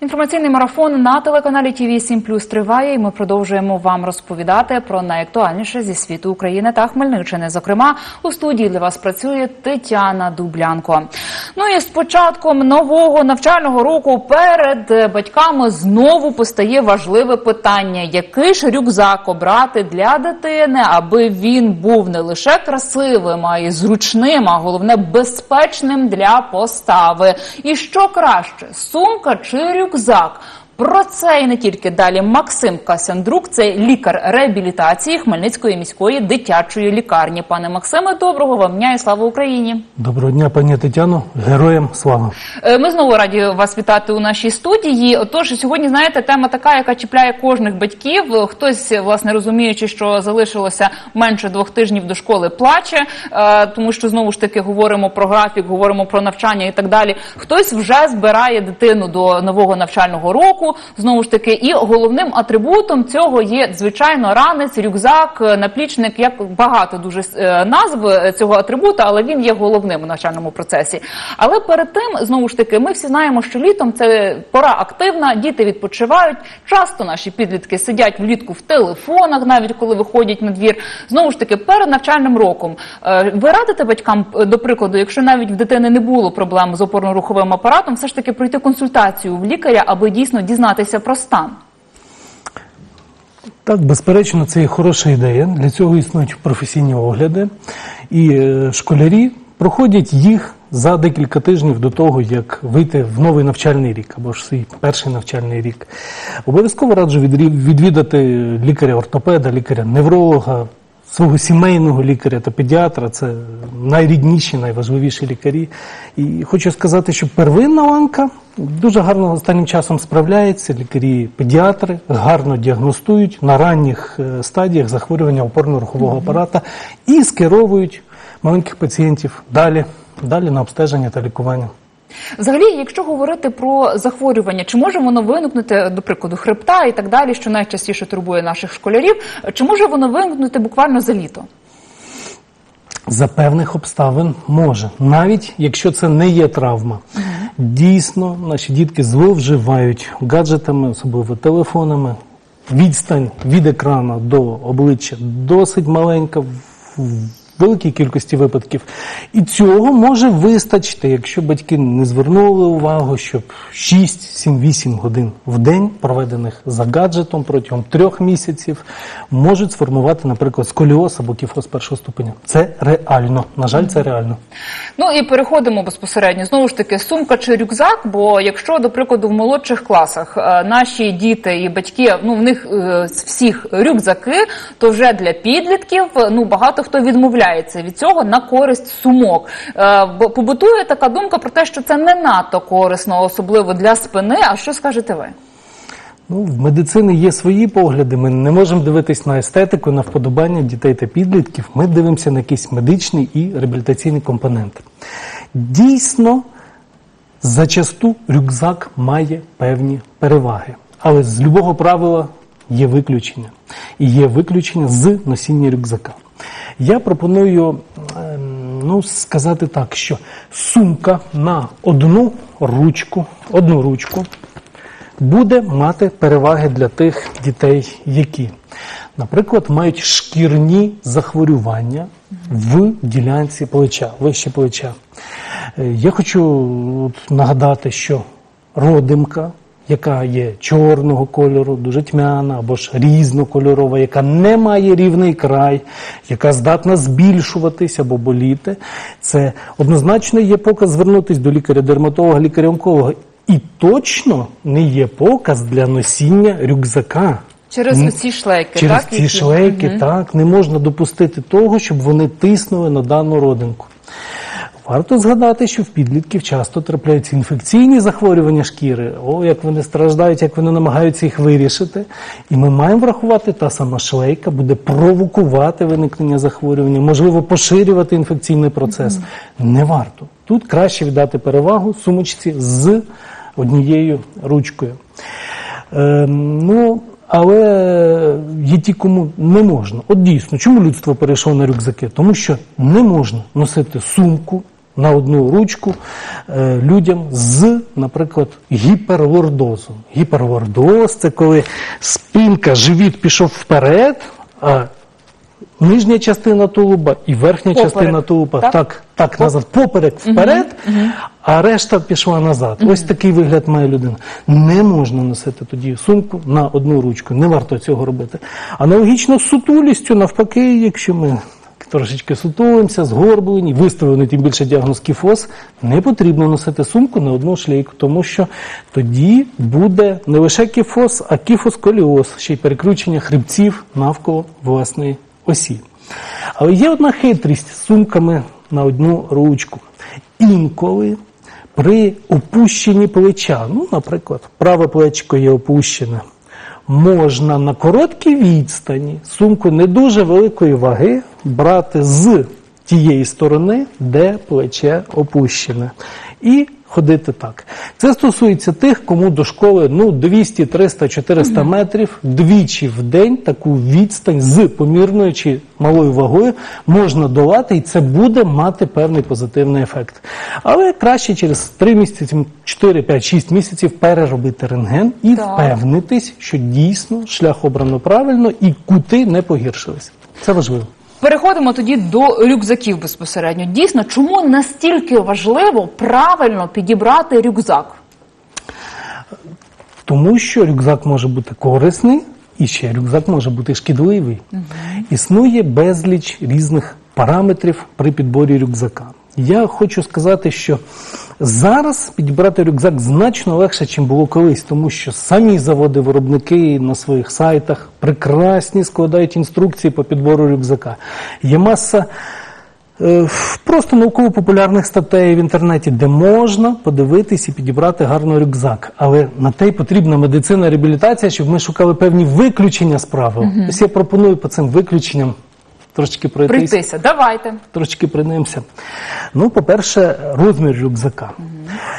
Інформаційний марафон на телеканалі ТВ 7 Плюс триває, і ми продовжуємо вам розповідати про найактуальніше зі світу України та Хмельниччини. Зокрема, у студії для вас працює Тетяна Дублянко. Ну і з початком нового навчального року перед батьками знову постає важливе питання: який ж рюкзак обрати для дитини, аби він був не лише красивим, а й зручним, а головне безпечним для постави. І що краще, сумка чи рюкзак? рюкзак. Про це і не тільки далі. Максим Касяндрук, це лікар реабілітації Хмельницької міської дитячої лікарні. Пане Максиме, доброго вам дня і слава Україні! Доброго дня, пані Тетяно. Героям слава. Е, Ми знову раді вас вітати у нашій студії. Отож, сьогодні знаєте, тема така, яка чіпляє кожних батьків. Хтось, власне, розуміючи, що залишилося менше двох тижнів до школи, плаче, е, тому що знову ж таки говоримо про графік, говоримо про навчання і так далі. Хтось вже збирає дитину до нового навчального року. Знову ж таки, і головним атрибутом цього є звичайно ранець, рюкзак, е, наплічник. Як багато дуже е, назв е, цього атрибута, але він є головним у навчальному процесі. Але перед тим знову ж таки, ми всі знаємо, що літом це пора активна, діти відпочивають. Часто наші підлітки сидять влітку в телефонах, навіть коли виходять на двір. Знову ж таки, перед навчальним роком ви радите батькам, до прикладу, якщо навіть в дитини не було проблем з опорно-руховим апаратом, все ж таки пройти консультацію в лікаря, аби дійсно дізнатися про стан. Так, безперечно, це є хороша ідея. Для цього існують професійні огляди, і е, школярі проходять їх за декілька тижнів до того, як вийти в новий навчальний рік або ж свій перший навчальний рік. Обов'язково раджу відвідати лікаря-ортопеда, лікаря-невролога, свого сімейного лікаря та педіатра. Це найрідніші, найважливіші лікарі. І хочу сказати, що первинна ланка дуже гарно останнім часом справляється. Лікарі-педіатри гарно діагностують на ранніх е, стадіях захворювання опорно-рухового апарата і скеровують маленьких пацієнтів далі, далі на обстеження та лікування. Взагалі, якщо говорити про захворювання, чи може воно виникнути, до прикладу, хребта і так далі, що найчастіше турбує наших школярів, чи може воно виникнути буквально за літо? За певних обставин може, навіть якщо це не є травма. Дійсно, наші дітки зловживають гаджетами, особливо телефонами. Відстань від екрану до обличчя досить маленька великій кількості випадків. І цього може вистачити, якщо батьки не звернули увагу, щоб 6, 7, 8 годин в день, проведених за гаджетом протягом трьох місяців, можуть сформувати, наприклад, сколіоз або кіфоз першого ступеня. Це реально. На жаль, це реально. Ну і переходимо безпосередньо знову ж таки сумка чи рюкзак. Бо якщо, до прикладу, в молодших класах е, наші діти і батьки, ну в них е, всіх рюкзаки, то вже для підлітків е, ну багато хто відмовляється від цього на користь сумок. Е, побутує така думка про те, що це не надто корисно, особливо для спини. А що скажете ви? Ну, в медицині є свої погляди. Ми не можемо дивитись на естетику, на вподобання дітей та підлітків. Ми дивимося на якийсь медичний і реабілітаційний компонент. Дійсно, зачасту рюкзак має певні переваги, але з любого правила є виключення. І є виключення з носіння рюкзака. Я пропоную ем, ну, сказати так, що сумка на одну ручку, одну ручку буде мати переваги для тих дітей, які, наприклад, мають шкірні захворювання в ділянці плеча, вище плеча. Е, Я хочу нагадати, що родимка, яка є чорного кольору, дуже тьмяна або ж різнокольорова, яка не має рівний край, яка здатна збільшуватись або боліти, це однозначно є показ звернутися до лікаря-дерматолога, лікаря-онколога. І точно не є показ для носіння рюкзака. Через М, оці шлейки, Через так? ці шлейки, Мгм. так, не можна допустити того, щоб вони тиснули на дану родинку. Варто згадати, що в підлітків часто трапляються інфекційні захворювання шкіри. О, як вони страждають, як вони намагаються їх вирішити. І ми маємо врахувати, та сама шлейка буде провокувати виникнення захворювання, можливо, поширювати інфекційний процес. Не варто. Тут краще віддати перевагу сумочці з однією ручкою. Ем, ну, але є ті, кому не можна. От дійсно, чому людство перейшло на рюкзаки? Тому що не можна носити сумку на одну ручку е, людям з, наприклад, гіперлордозом. Гіперлордоз це коли спинка, живіт пішов вперед, а нижня частина тулуба і верхня Поперек, частина тулуба так? так, так, назад, поперек вперед, а решта пішла назад. Ось такий вигляд має людина. Не можна носити тоді сумку на одну ручку. Не варто цього робити. Аналогічно з сутулістю, навпаки, якщо ми трошечки сутулимося, згорблені, виставлений тим більше діагноз кіфоз, не потрібно носити сумку на одну шлейку, тому що тоді буде не лише кіфоз, а кіфосколіоз, ще й перекручення хребців навколо власної осі. Але є одна хитрість з сумками на одну ручку. Інколи при опущенні плеча, ну, наприклад, праве плечко є опущене, можна на короткій відстані сумку не дуже великої ваги брати з тієї сторони, де плече опущене. І ходити так. Це стосується тих, кому до школи ну, 200, 300, 400 метрів двічі в день таку відстань з помірною чи малою вагою можна долати, і це буде мати певний позитивний ефект. Але краще через 3 місяці, 4, 5, 6 місяців переробити рентген і Так. впевнитись, що дійсно шлях обрано правильно і кути не погіршилися. Це важливо. Переходимо тоді до рюкзаків безпосередньо. Дійсно, чому настільки важливо правильно підібрати рюкзак? Тому що рюкзак може бути корисний, і ще рюкзак може бути шкідливий. Існує безліч різних параметрів при підборі рюкзака. Я хочу сказати, що зараз підібрати рюкзак значно легше, ніж було колись, тому що самі заводи-виробники на своїх сайтах прекрасні складають інструкції по підбору рюкзака. Є маса е, просто науково-популярних статей в інтернеті, де можна подивитись і підібрати гарно рюкзак. Але на те й потрібна медицина реабілітація, щоб ми шукали певні виключення з правил. Ось я пропоную по цим виключенням трошечки пройтись Прийтися. Давайте. трошки принемося. Ну, по-перше, розмір рюкзака.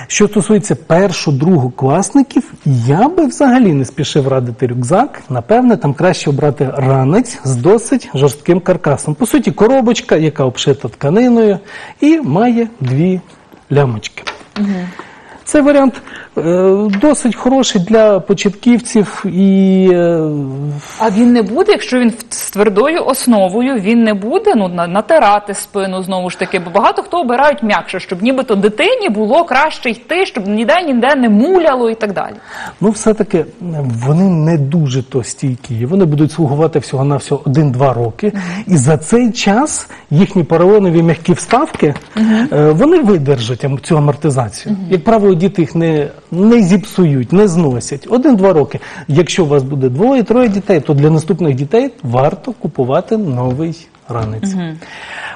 Що стосується першого, другого класників, я би взагалі не спішив радити рюкзак. Напевне, там краще обрати ранець з досить жорстким каркасом. По суті, коробочка, яка обшита тканиною, і має дві лямочки. Це варіант досить хороший для початківців і е, А він не буде, якщо він з твердою основою, він не буде ну, на- натирати спину знову ж таки, бо багато хто обирають м'якше, щоб нібито дитині було краще йти, щоб ніде ніде не муляло і так далі. Ну, все-таки е, вони не дуже то стійкі. Вони будуть слугувати всього на всього 1-2 роки. І за цей час їхні поролонові м'які вставки е, вони видержать цю амортизацію. Як правило, діти їх не, не зіпсують, не зносять. Один-два роки. Якщо у вас буде двоє-троє дітей, то для наступних дітей варто купувати новий ранець.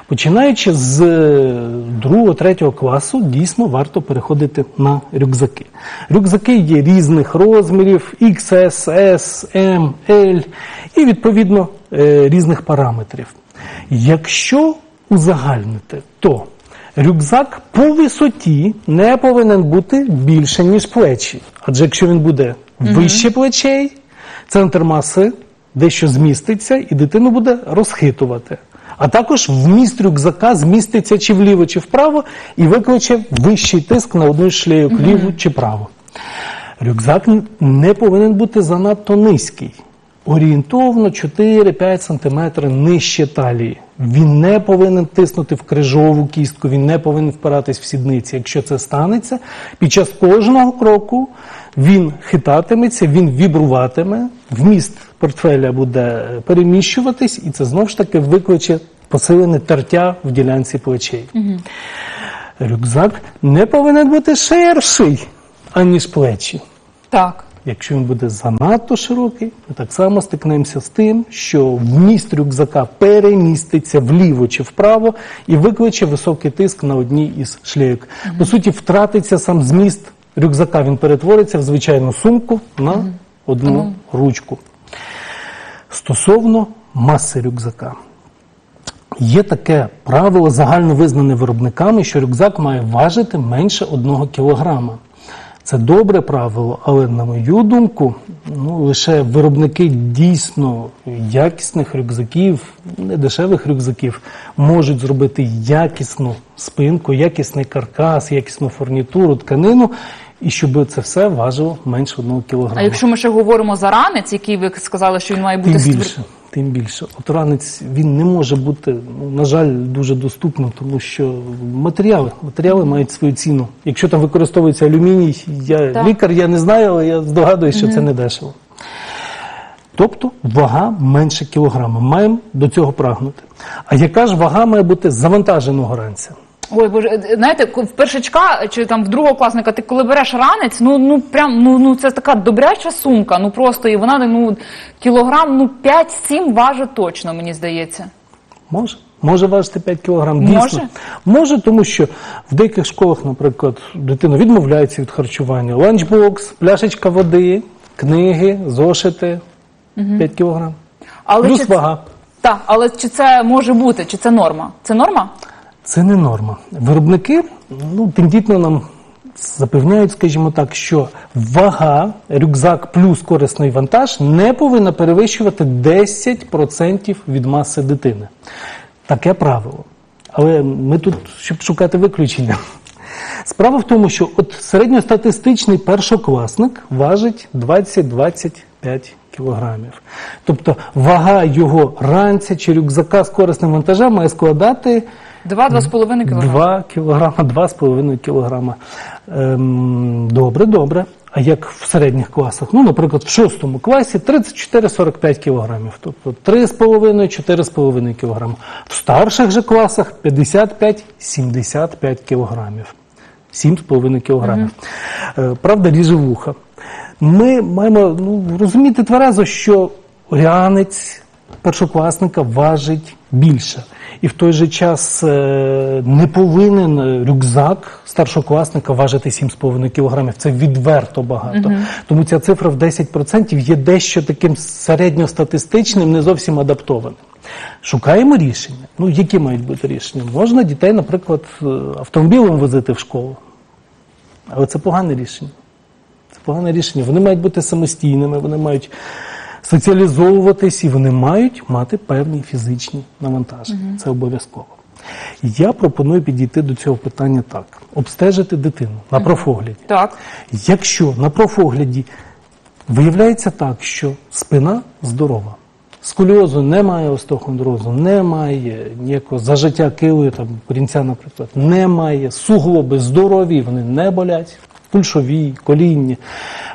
Починаючи з другого, третього класу, дійсно варто переходити на рюкзаки. Рюкзаки є різних розмірів: XS, S, M, L і відповідно е, різних параметрів. Якщо узагальнити, то рюкзак по висоті не повинен бути більше, ніж плечі. Адже якщо він буде вище плечей, центр маси дещо зміститься і дитину буде розхитувати. А також вміст рюкзака зміститься чи вліво, чи вправо, і викличе вищий тиск на одну з шлейок, ліву чи праву. Рюкзак не повинен бути занадто низький. Орієнтовно 4-5 см нижче талії. Він не повинен тиснути в крижову кістку, він не повинен впиратись в сідниці. Якщо це станеться, під час кожного кроку він хитатиметься, він вібруватиме, вміст портфеля буде переміщуватись, і це знову ж таки викличе посилене тертя в ділянці плечей. Рюкзак не повинен бути ширший, аніж плечі. Так. Якщо він буде занадто широкий, ми так само стикнемося з тим, що вміст рюкзака переміститься вліво чи вправо і викличе високий тиск на одній із шлейок. По суті, втратиться сам зміст рюкзака, він перетвориться в звичайну сумку на одну ручку. Стосовно маси рюкзака. Є таке правило загально визнане виробниками, що рюкзак має важити менше 1 кілограма. Це добре правило, але на мою думку, ну лише виробники дійсно якісних рюкзаків, не дешевих рюкзаків, можуть зробити якісну спинку, якісний каркас, якісну фурнітуру, тканину, і щоб це все важило менше одного кілограма. А якщо ми ще говоримо за ранець, який ви сказали, що він має бути Тим більше, тим більше. От ранець він не може бути, ну, на жаль, дуже доступним, тому що матеріали, матеріали мають свою ціну. Якщо там використовується алюміній, я Так. лікар, я не знаю, але я здогадуюся, що це не дешево. Тобто вага менше кілограма. Маємо до цього прагнути. А яка ж вага має бути завантаженого ранця? Ой, боже, знаєте, в першачка чи там в другокласника, ти коли береш ранець, ну ну прям ну ну це така добряча сумка. Ну просто і вона ну кілограм, ну 5-7 важить точно, мені здається. Може. Може важити 5 кілограм. Дійсно. Може? Може, тому що в деяких школах, наприклад, дитина відмовляється від харчування. Ланчбокс, пляшечка води, книги, зошити 5 кілограм. Але Плюс чи вага. Так, але чи це може бути? Чи це норма? Це норма? Це не норма. Виробники ну, тендітно нам запевняють, скажімо так, що вага, рюкзак плюс корисний вантаж не повинна перевищувати 10% від маси дитини. Таке правило. Але ми тут, щоб шукати виключення. Справа в тому, що от середньостатистичний першокласник важить 20-25 кілограмів. Тобто вага його ранця чи рюкзака з корисним вантажем має складати 2-2,5 кілограми. 2 кілограма, 2,5 кілограма. Ем, добре, добре. А як в середніх класах? Ну, наприклад, в шостому класі 34-45 кілограмів. Тобто 3,5-4,5 кілограма. В старших же класах 55-75 кілограмів. 7,5 кілограмів. Е, Правда, ріже вуха. Ми маємо ну, розуміти тверезо, що ранець першокласника важить більше. І в той же час е, не повинен рюкзак старшокласника важити 7,5 кілограмів. Це відверто багато. Тому ця цифра в 10% є дещо таким середньостатистичним, не зовсім адаптованим. Шукаємо рішення. Ну, які мають бути рішення? Можна дітей, наприклад, е, автомобілем возити в школу. Але це погане рішення. Це погане рішення. Вони мають бути самостійними, вони мають соціалізовуватись і вони мають мати певні фізичні навантаження. Це обов'язково. Я пропоную підійти до цього питання так: обстежити дитину на профогляді. Так. Якщо на профогляді виявляється так, що спина здорова, сколіозу немає, остеохондрозу немає, ніякого зажиття килою, там, корінця, наприклад, немає, суглоби здорові, вони не болять, пульшові, колінні.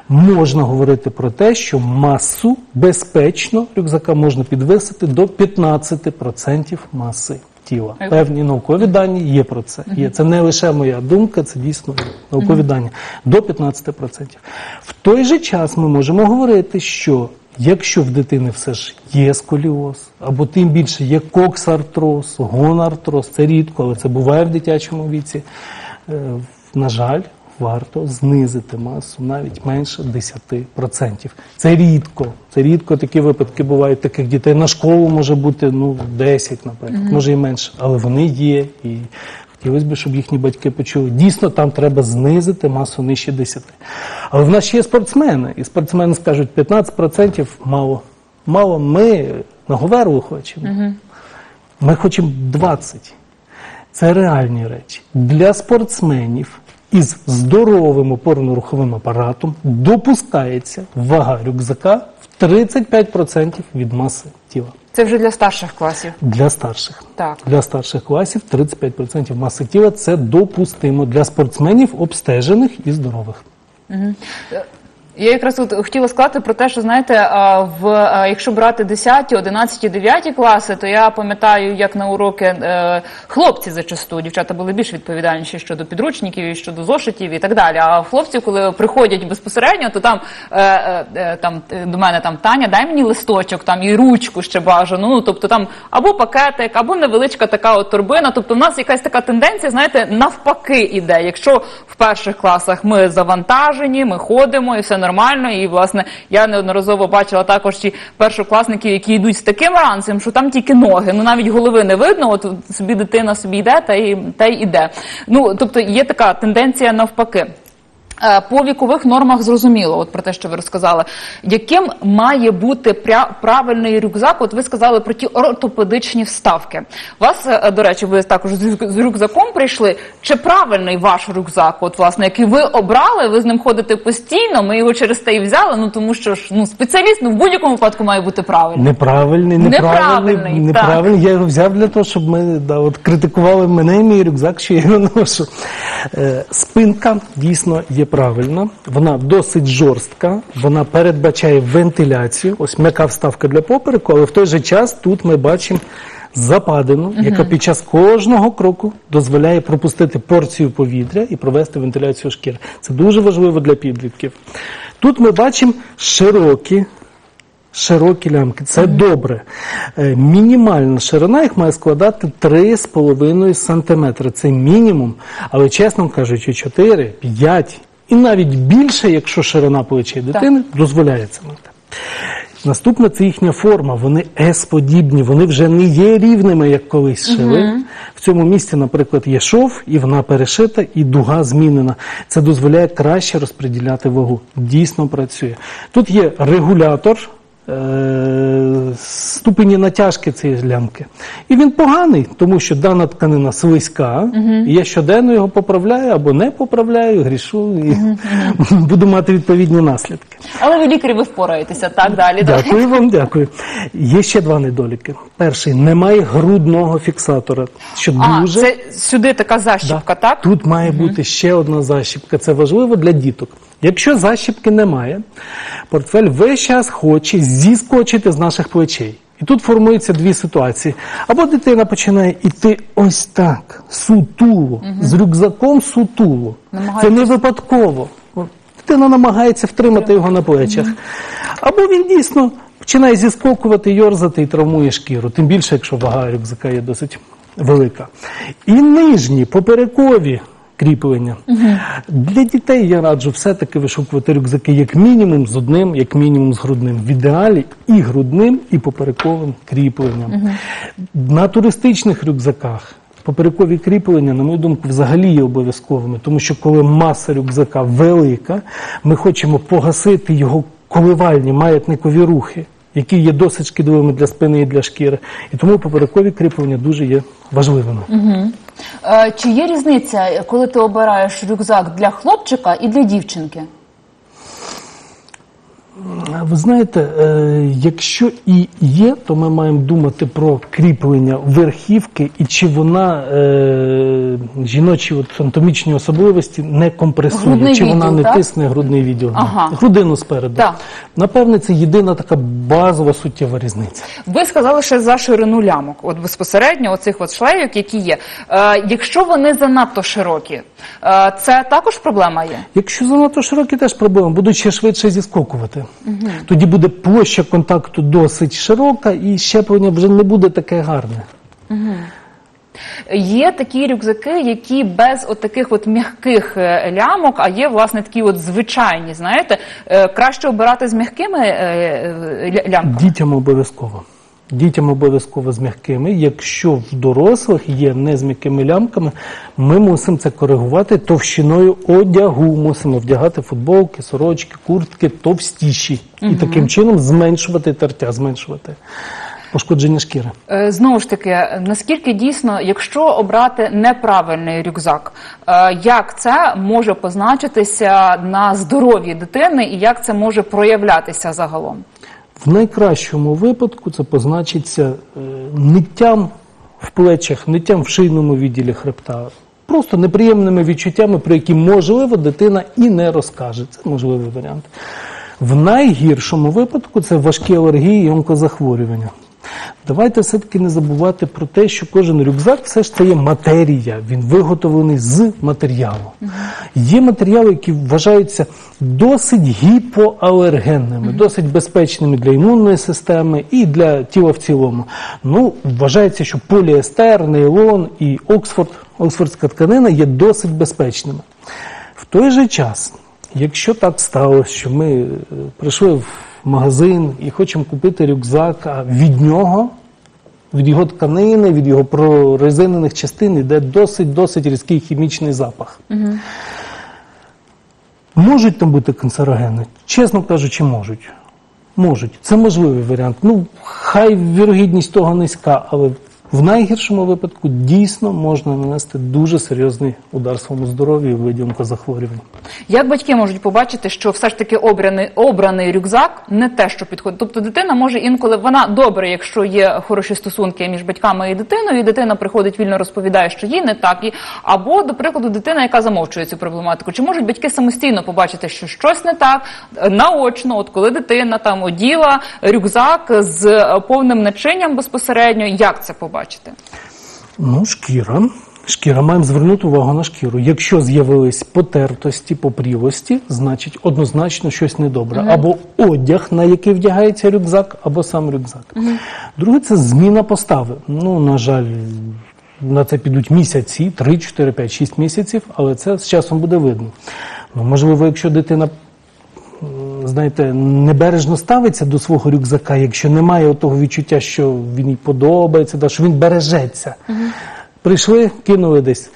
Можна говорити про те, що масу безпечно рюкзака можна підвисити до 15% маси тіла. Певні наукові дані є про це. Є. Це не лише моя думка, це дійсно наукові дані. До 15%. В той же час ми можемо говорити, що якщо в дитини все ж є сколіоз, або тим більше є коксартроз, гонартроз, це рідко, але це буває в дитячому віці, е, на жаль, варто знизити масу навіть менше 10%. Це рідко. Це рідко такі випадки бувають. Таких дітей на школу може бути ну 10, наприклад, може і менше, але вони є і. Хотілося б, щоб їхні батьки почули. Дійсно, там треба знизити масу нижче 10. Але в нас ще є спортсмени, і спортсмени скажуть, 15% мало. Мало ми на Говерлу хочемо. Ми хочемо 20. Це реальні речі. Для спортсменів із здоровим опорно-руховим апаратом допускається вага рюкзака в 35% від маси тіла. Це вже для старших класів. Для старших. Так. Для старших класів 35% маси тіла це допустимо для спортсменів обстежених і здорових. Я якраз тут хотіла сказати про те, що знаєте, в якщо брати 10, 11, 9 класи, то я пам'ятаю, як на уроки е, хлопці зачасту, дівчата були більш відповідальніші щодо підручників і щодо зошитів і так далі. А хлопці, коли приходять безпосередньо, то там е, е, там до мене там Таня, дай мені листочок, там і ручку ще бажано. Ну тобто там або пакетик, або невеличка така от торбина. Тобто, в нас якась така тенденція, знаєте, навпаки іде. Якщо в перших класах ми завантажені, ми ходимо і все нормально. І власне я неодноразово бачила також ті першокласників, які йдуть з таким ранцем, що там тільки ноги, ну навіть голови не видно. От собі дитина собі йде, та й та й іде. Ну тобто є така тенденція навпаки. Е, По вікових нормах зрозуміло, от про те, що ви розказали, яким має бути правильний рюкзак? От ви сказали про ті ортопедичні вставки. Вас, е, до речі, ви також з рюкзаком прийшли. Чи правильний ваш рюкзак? От власне, який ви обрали, ви з ним ходите постійно. Ми його через те і взяли. Ну тому що ж ну спеціаліст ну, в будь-якому випадку має бути правильний. Неправильний, неправильний, Неправильний, неправильний. Я його взяв для того, щоб ми да, от критикували мене і мій рюкзак, що я його ношу. Е, спинка дійсно є правильна, вона досить жорстка, вона передбачає вентиляцію. Ось м'яка вставка для попереку, але в той же час тут ми бачимо западину, яка під час кожного кроку дозволяє пропустити порцію повітря і провести вентиляцію шкіри. Це дуже важливо для підлітків. Тут ми бачимо широкі Широкі лямки, це добре. Е, Мінімальна ширина їх має складати 3,5 см. Це мінімум, але чесно кажучи, 4, 5 і навіть більше, якщо ширина плечей дитини, дозволяється мати. Наступна це їхня форма. Вони S-подібні, вони вже не є рівними, як колись шили. В цьому місці, наприклад, є шов, і вона перешита, і дуга змінена. Це дозволяє краще розподіляти вагу. Дійсно працює. Тут є регулятор. Е, Ступені натяжки цієї лямки. І він поганий, тому що дана тканина слизька, і я щоденно його поправляю або не поправляю, грішу і буду мати відповідні наслідки. Але ви лікарі, ви впораєтеся. Так далі. Дякую вам, дякую. Є ще два недоліки. Перший немає грудного фіксатора, що А, дуже це сюди така защіпка, так? тут має бути ще одна защіпка. Це важливо для діток. Якщо защіпки немає, портфель весь час хоче зіскочити з наших плечей. І тут формуються дві ситуації. Або дитина починає іти ось так, сутуло, з рюкзаком сутуло. Це не випадково. Дитина намагається втримати його на плечах. Або він дійсно починає зіскокувати, йорзати і травмує шкіру. Тим більше, якщо вага рюкзака є досить велика. І нижні поперекові кріплення. Для дітей я раджу все-таки вишукувати рюкзаки як мінімум з одним, як мінімум з грудним. В ідеалі і грудним, і поперековим кріпленням. На туристичних рюкзаках Поперекові кріплення, на мою думку, взагалі є обов'язковими, тому що коли маса рюкзака велика, ми хочемо погасити його коливальні маятникові рухи, які є досить шкідливими для спини і для шкіри. І тому поперекові кріплення дуже є важливими. Е, Чи є різниця, коли ти обираєш рюкзак для хлопчика і для дівчинки? Ви знаєте, е, якщо і є, то ми маємо думати про кріплення верхівки і чи вона е, жіночі от анатомічні особливості не компресує, Грудний чи вона не так? тисне грудний відділ. Ага. Грудину спереду. Так. Напевне, це єдина така базова суттєва різниця. Ви сказали ще за ширину лямок, от безпосередньо оцих от шлейок, які є. Е, якщо вони занадто широкі, е, це також проблема є. Якщо занадто широкі, теж проблема, будуть ще швидше зіскокувати. Тоді буде площа контакту досить широка, і щеплення вже не буде таке гарне. Є такі рюкзаки, які без от таких от м'яких е, лямок, а є власне такі от звичайні. Знаєте, Е, краще обирати з м'якими е, лямками. Дітям обов'язково. Дітям обов'язково з м'якими. Якщо в дорослих є не з м'якими лямками, ми мусимо це коригувати товщиною одягу. Мусимо вдягати футболки, сорочки, куртки товстіші. І таким чином зменшувати тертя, зменшувати пошкодження шкіри. Е, Знову ж таки, наскільки дійсно, якщо обрати неправильний рюкзак, е, як це може позначитися на здоров'ї дитини і як це може проявлятися загалом? В найкращому випадку це позначиться е, ниттям в плечах, ниттям в шийному відділі хребта. Просто неприємними відчуттями, про які, можливо, дитина і не розкаже. Це можливий варіант. В найгіршому випадку це важкі алергії і онкозахворювання. Давайте все-таки не забувати про те, що кожен рюкзак все ж це є матерія, він виготовлений з матеріалу. Є матеріали, які вважаються досить гіпоалергенними, досить безпечними для імунної системи і для тіла в цілому. Ну, вважається, що поліестер, нейлон і Оксфорд, оксфордська тканина є досить безпечними. В той же час, якщо так сталося, що ми е, прийшли в магазин і хочемо купити рюкзак, а від нього, від його тканини, від його прорезинених частин йде досить-досить різкий хімічний запах. Можуть там бути канцерогени? Чесно кажучи, можуть. Можуть. Це можливий варіант. Ну, хай вірогідність того низька, але в найгіршому випадку дійсно можна нанести дуже серйозний удар своєму здоров'ю і виді онкозахворювань. Як батьки можуть побачити, що все ж таки обраний, обраний рюкзак не те, що підходить? Тобто дитина може інколи вона добре, якщо є хороші стосунки між батьками і дитиною, і дитина приходить вільно розповідає, що їй не так, і або, до прикладу, дитина, яка замовчує цю проблематику. Чи можуть батьки самостійно побачити, що щось не так наочно, от коли дитина там оділа рюкзак з повним начинням безпосередньо, як це побачити? Ну, шкіра. Шкіра, маємо звернути увагу на шкіру. Якщо з'явились потертості, попрілості, значить однозначно щось недобре. Або одяг, на який вдягається рюкзак, або сам рюкзак. Друге, це зміна постави. Ну, на жаль, на це підуть місяці, 3, 4, 5, 6 місяців, але це з часом буде видно. Ну, можливо, якщо дитина знаєте, небережно ставиться до свого рюкзака, якщо немає того відчуття, що він їй подобається, що він бережеться. Прийшли, кинули десь.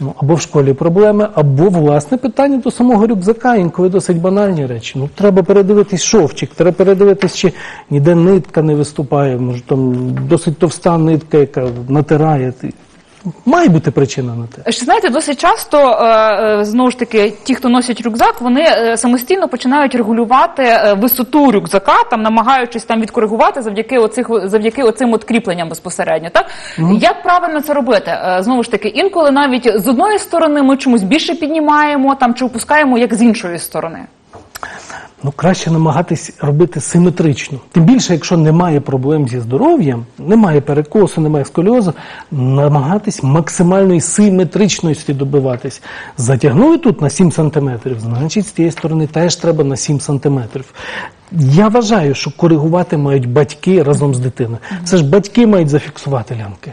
Ну, або в школі проблеми, або власне питання до самого рюкзака, інколи досить банальні речі. Ну, треба передивитись шовчик, треба передивитись, чи ніде нитка не виступає, може там досить товста нитка, яка натирає. Має бути причина на те. Ще знаєте, досить часто е, е, знову ж таки ті, хто носять рюкзак, вони е, самостійно починають регулювати висоту рюкзака, там намагаючись там відкоригувати завдяки оцих завдяки оцим от кріпленням безпосередньо. Так як правильно це робити? Знову ж таки, інколи навіть з одної сторони ми чомусь більше піднімаємо там чи опускаємо, як з іншої сторони. Ну, краще намагатись робити симетрично. Тим більше, якщо немає проблем зі здоров'ям, немає перекосу, немає сколіозу, намагатись максимальної симетричності добиватись. Затягнули тут на 7 см, значить, з тієї сторони теж треба на 7 сантиметрів. Я вважаю, що коригувати мають батьки разом з дитиною. Це ж батьки мають зафіксувати лямки.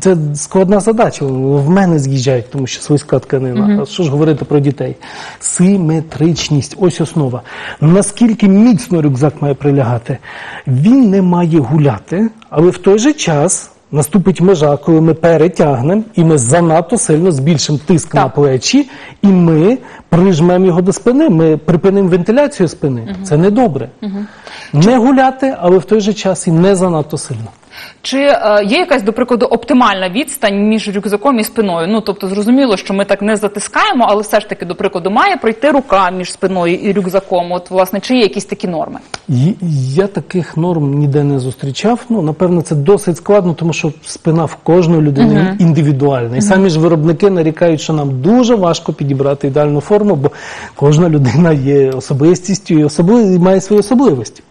Це складна задача. В мене з'їжджають, тому що слизька тканина. А що ж говорити про дітей? Симетричність ось основа. Наскільки міцно рюкзак має прилягати? Він не має гуляти, але в той же час. Наступить межа, коли ми перетягнемо, і ми занадто сильно збільшимо тиск на плечі, і ми прижмемо його до спини, ми припинимо вентиляцію спини. Це недобре. Не гуляти, але в той же час і не занадто сильно. Чи е, є якась, до прикладу, оптимальна відстань між рюкзаком і спиною? Ну тобто, зрозуміло, що ми так не затискаємо, але все ж таки, до прикладу, має пройти рука між спиною і рюкзаком. От, власне, чи є якісь такі норми? Я таких норм ніде не зустрічав. Ну, напевно, це досить складно, тому що спина в кожної людини індивідуальна. І самі ж виробники нарікають, що нам дуже важко підібрати ідеальну форму, бо кожна людина є особистістю і, особли... і має свої особливості.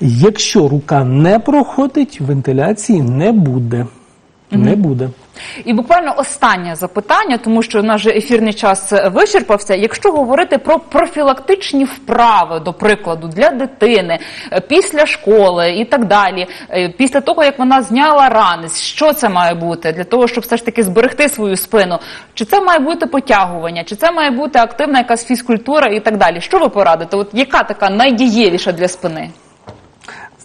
Якщо рука не проходить, вентиляції не буде. Не буде. І буквально останнє запитання, тому що наш ефірний час е, вичерпався. Якщо говорити про профілактичні вправи, до прикладу, для дитини е, після школи і так далі, е, після того як вона зняла рани, що це має бути для того, щоб все ж таки зберегти свою спину? Чи це має бути потягування, чи це має бути активна якась фізкультура і так далі? Що ви порадите? От яка така найдієвіша для спини?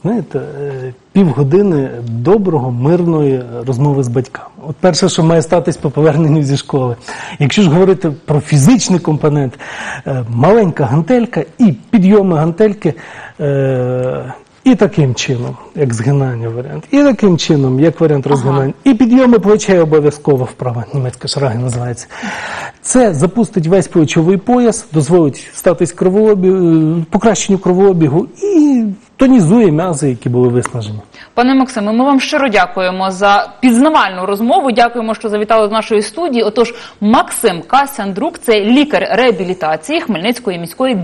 Знаєте, е, півгодини доброго, мирної розмови з батьками. От перше, що має статись по поверненню зі школи. Якщо ж говорити про фізичний компонент, е, маленька гантелька і підйоми гантельки. Е, І таким чином, як згинання варіант, і таким чином, як варіант розгинання, і підйоми плечей обов'язково вправа, німецька шраги називається. Це запустить весь плечовий пояс, дозволить статись кровообігу, покращенню кровообігу і тонізує м'язи, які були виснажені. Пане Максиме, ми вам щиро дякуємо за пізнавальну розмову. Дякуємо, що завітали до нашої студії. Отож, Максим Касяндрук, це лікар реабілітації Хмельницької міської